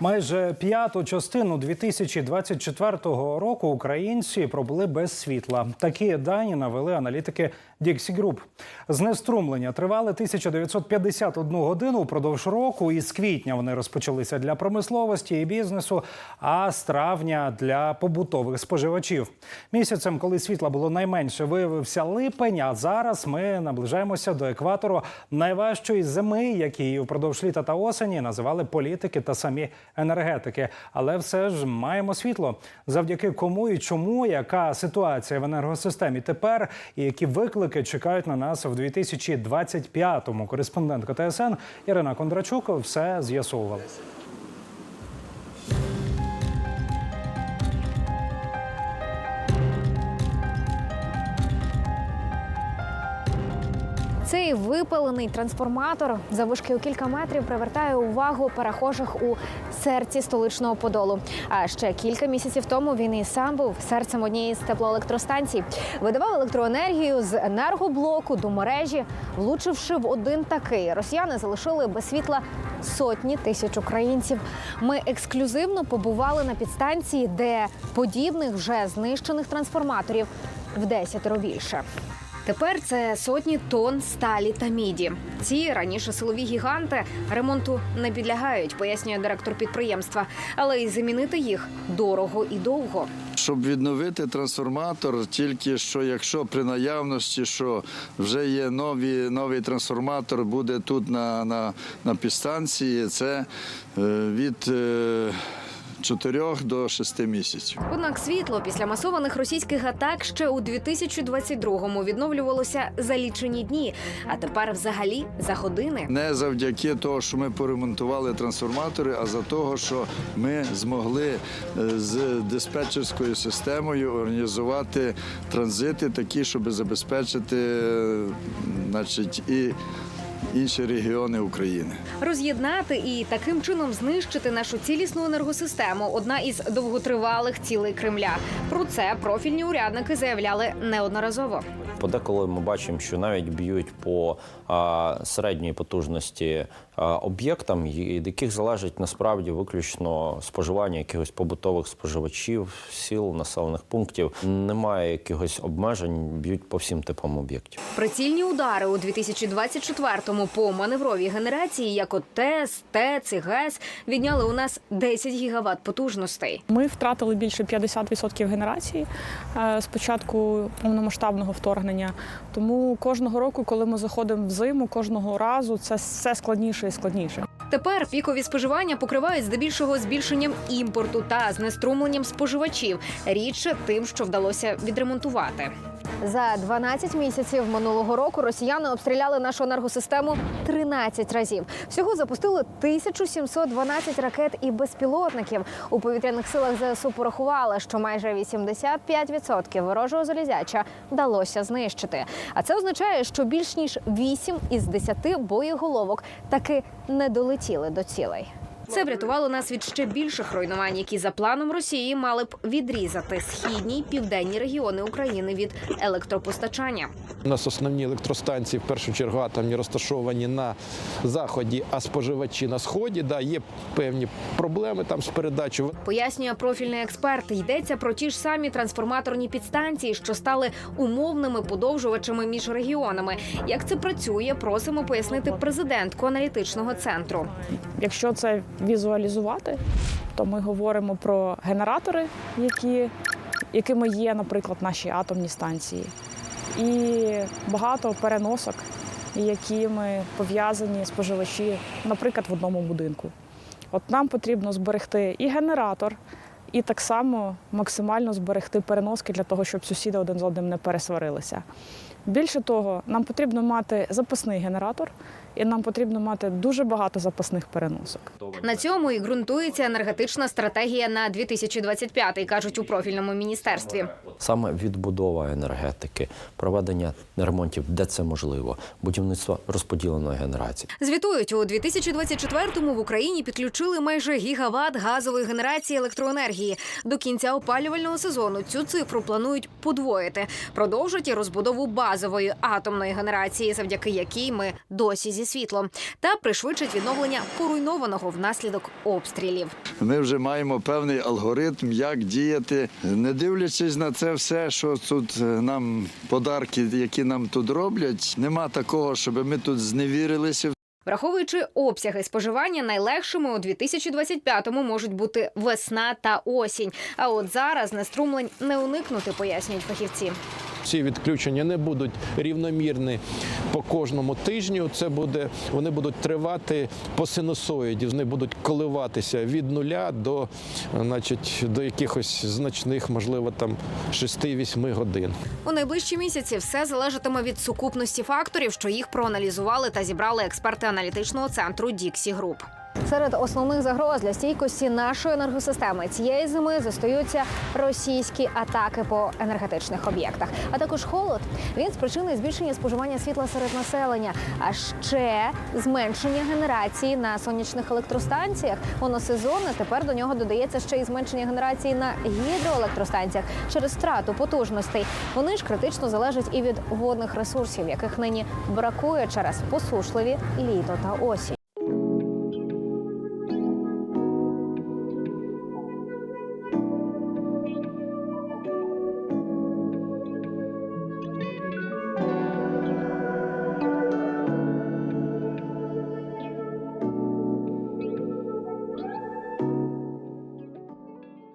Майже п'яту частину 2024 року українці пробули без світла. Такі дані навели аналітики Dixie Group. Знеструмлення тривали 1951 годину упродовж року. І з квітня вони розпочалися для промисловості і бізнесу, а з травня для побутових споживачів. Місяцем, коли світла було найменше, виявився липень. А зараз ми наближаємося до екватору найважчої зими, які впродовж літа та осені називали політики та самі енергетики. Але все ж маємо світло. Завдяки кому і чому, яка ситуація в енергосистемі тепер, і які виклики чекають на нас в 2025-му. Кореспондентка ТСН Ірина Кондрачук все з'ясовувала. Цей випалений трансформатор завишки у кілька метрів привертає увагу перехожих у серці столичного подолу. А ще кілька місяців тому він і сам був серцем однієї з теплоелектростанцій. Видавав електроенергію з енергоблоку до мережі. Влучивши в один такий, росіяни залишили без світла сотні тисяч українців. Ми ексклюзивно побували на підстанції, де подібних вже знищених трансформаторів в десятеро більше. Тепер це сотні тонн сталі та міді. Ці раніше силові гіганти ремонту не підлягають, пояснює директор підприємства. Але й замінити їх дорого і довго. Щоб відновити трансформатор, тільки що якщо при наявності, що вже є нові, новий трансформатор, буде тут на, на, на підстанції, це е, від е, 4 до 6 місяців. Однак світло після масованих російських атак ще у 2022-му відновлювалося за лічені дні, а тепер взагалі за години. Не завдяки того, що ми поремонтували трансформатори, а за того, що ми змогли е, з диспетчерською системою організувати транзити такі, щоб забезпечити е, значить, і інші регіони України. Роз'єднати і таким чином знищити нашу цілісну енергосистему одна із довготривалих цілей Кремля. Про це профільні урядники заявляли неодноразово. Подеколи ми бачимо, що навіть б'ють по а, середньої потужності об'єктам, від яких залежить насправді виключно споживання якихось побутових споживачів, сіл, населених пунктів. Немає якихось обмежень, б'ють по всім типам об'єктів. Прицільні удари у 2024-му по маневровій генерації, як от ТЕС, ТЕЦ і ГЕС, відняли у нас 10 гігават потужностей. Ми втратили більше 50% генерації е, з початку повномасштабного вторгнення. Тому кожного року, коли ми заходимо в зиму, кожного разу це все складніше і складніше. Тепер пікові споживання покривають здебільшого збільшенням імпорту та знеструмленням споживачів, рідше тим, що вдалося відремонтувати. За 12 місяців минулого року росіяни обстріляли нашу енергосистему 13 разів. Всього запустили 1712 ракет і безпілотників. У повітряних силах ЗСУ порахували, що майже 85% ворожого залізяча вдалося знищити. А це означає, що більш ніж 8 із 10 боєголовок таки не долетіли до цілей. Це врятувало нас від ще більших руйнувань, які за планом Росії мали б відрізати східні й південні регіони України від електропостачання. У нас основні електростанції, в першу чергу атомні, розташовані на заході, а споживачі на сході. Да, є певні проблеми там з передачею. Пояснює профільний експерт. Йдеться про ті ж самі трансформаторні підстанції, що стали умовними подовжувачами між регіонами. Як це працює, просимо пояснити президентку аналітичного центру. Якщо це візуалізувати, то ми говоримо про генератори, які, якими є, наприклад, наші атомні станції, і багато переносок, якими пов'язані споживачі, наприклад, в одному будинку. От нам потрібно зберегти і генератор, і так само максимально зберегти переноски для того, щоб сусіди один з одним не пересварилися. Більше того, нам потрібно мати запасний генератор, і нам потрібно мати дуже багато запасних переносок. На цьому і ґрунтується енергетична стратегія на 2025, кажуть у профільному міністерстві. Саме відбудова енергетики, проведення ремонтів, де це можливо, будівництво розподіленої генерації. Звітують у 2024-му в Україні підключили майже гігават газової генерації електроенергії. До кінця опалювального сезону цю цифру планують подвоїти. Продовжать і розбудову базової атомної генерації, завдяки якій ми досі зі світло та пришвидшить відновлення поруйнованого внаслідок обстрілів. Ми вже маємо певний алгоритм, як діяти, не дивлячись на це все, що тут е, нам подарки, які нам тут роблять. Нема такого, щоб ми тут зневірилися. Враховуючи обсяги споживання, найлегшими у 2025-му можуть бути весна та осінь. А от зараз неструмлень не уникнути, пояснюють фахівці. Ці відключення не будуть рівномірні по кожному тижню. Це буде, вони будуть тривати по синусоїді, вони будуть коливатися від нуля до, значить, до якихось значних, можливо, там 6-8 годин. У найближчі місяці все залежатиме від сукупності факторів, що їх проаналізували та зібрали експерти аналітичного центру Діксі Груп. Серед основних загроз для стійкості нашої енергосистеми цієї зими зостаються російські атаки по енергетичних об'єктах, а також холод. Він спричинить збільшення споживання світла серед населення, а ще зменшення генерації на сонячних електростанціях. Моносезонне тепер до нього додається ще й зменшення генерації на гідроелектростанціях через втрату потужностей. Вони ж критично залежать і від водних ресурсів, яких нині бракує через посушливі літо та осінь.